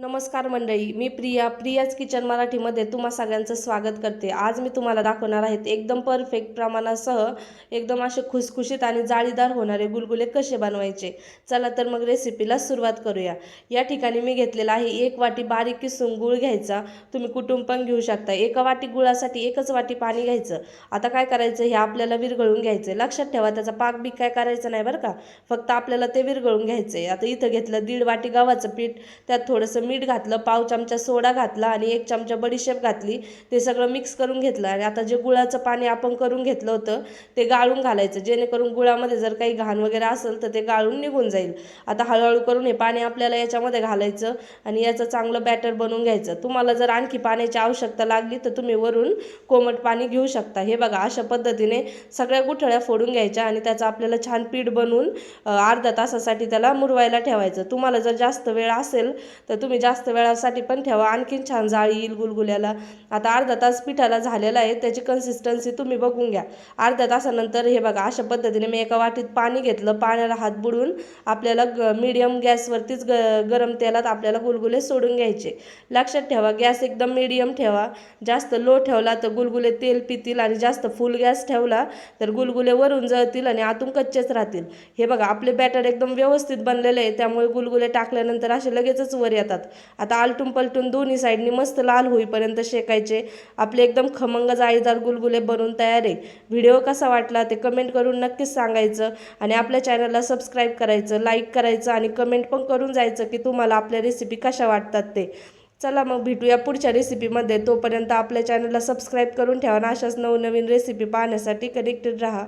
नमस्कार मंडळी मी प्रिया प्रियाज किचन मराठीमध्ये तुम्हा सगळ्यांचं स्वागत करते. आज मी तुम्हाला दाखवणार आहेत एकदम परफेक्ट प्रमाणासह एकदम असे खुसखुशीत आणि जाळीदार होणारे गुलगुले कसे बनवायचे. चला तर मग रेसिपीला सुरुवात करूया. या ठिकाणी मी घेतलेला आहे एक वाटी बारीक किसून गुळ घ्यायचा. तुम्ही कुटुंब पण घेऊ शकता. एका वाटी गुळासाठी एकच वाटी पाणी घ्यायचं. आता काय करायचं हे आपल्याला विरघळून घ्यायचं लक्षात ठेवा त्याचा पाक बी काय करायचं नाही बरं का. फक्त आपल्याला ते विरघळून घ्यायचं आहे आता इथं घेतलं दीड वाटी गव्हाचं पीठ. त्यात थोडंसं मीठ घातलं पाव चमचा सोडा घातला आणि एक चमचा बडीशेप घातली ते सगळं मिक्स करून घेतलं. आणि आता जे गुळाचं पाणी आपण करून घेतलं होतं ते गाळून घालायचं. जेणेकरून गुळामध्ये जर काही घाण वगैरे असेल तर ते गाळून निघून जाईल. आता हळूहळू करून हे पाणी आपल्याला याच्यामध्ये घालायचं आणि याचं चांगलं बॅटर बनवून घ्यायचं. तुम्हाला जर आणखी पाण्याची आवश्यकता लागली तर तुम्ही वरून कोमट पाणी घेऊ शकता. हे बघा अशा पद्धतीने सगळ्या गुठळ्या फोडून घ्यायच्या आणि त्याचं आपल्याला छान पीठ बनवून अर्धा तासासाठी त्याला मुरवायला ठेवायचं. तुम्हाला जर जास्त वेळ असेल तर तुम्ही जास्त वेळासाठी पण ठेवा. आणखीन छान जाळी येईल गुलगुल्याला. आता अर्धा तास पिठाला झालेला आहे. त्याची कन्सिस्टन्सी तुम्ही बघून घ्या. अर्ध्या तासानंतर हे बघा अशा पद्धतीने मी एका वाटीत पाणी घेतलं. पाण्याला हात बुडून आपल्याला ग मीडियम गॅसवरतीच ग गरम तेलात आपल्याला गुलगुले सोडून घ्यायचे. लक्षात ठेवा गॅस एकदम मीडियम ठेवा. जास्त लो ठेवला तर गुलगुले तेल पितील आणि जास्त फुल गॅस ठेवला तर गुलगुले वरून जळतील आणि आतून कच्चेच राहतील. हे बघा आपले बॅटर एकदम व्यवस्थित बनलेले आहे. त्यामुळे गुलगुले टाकल्यानंतर असे लगेचच वर येतात. आता आलटून पलटून दोन्ही साईडनी मस्त लाल होईपर्यंत शेकायचे. आपले एकदम खमंग जाळीदार गुलगुले बनवून तयार आहे. व्हिडिओ कसा वाटला ते कमेंट करून नक्कीच सांगायचं आणि आपल्या चॅनलला सबस्क्राईब करायचं लाईक करायचं आणि कमेंट पण करून जायचं की तुम्हाला आपल्या रेसिपी कशा वाटतात ते. चला मग भेटूया पुढच्या रेसिपीमध्ये. तोपर्यंत आपल्या चॅनलला सबस्क्राईब करून ठेवा आणि अशाच नवनवीन रेसिपी पाहण्यासाठी कनेक्टेड राहा.